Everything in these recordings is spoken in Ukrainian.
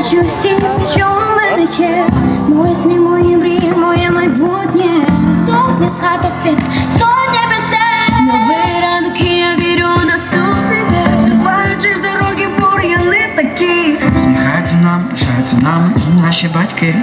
бачу всі, що. Мої сни, мої мрії, моє майбутнє. Сотні згадок тих, сотні пісень. Новий ранок, і я вірю у наступний день. Зупаючись дороги, бур'яни такі. Сміхаються нам, пишаються нами наші батьки.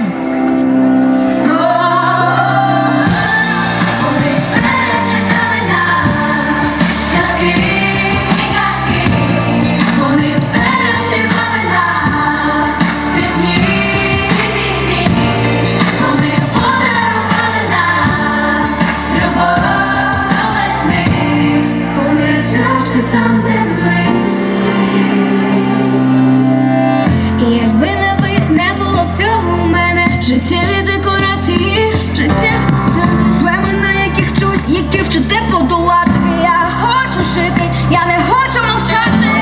Я не хочу мовчати.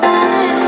back.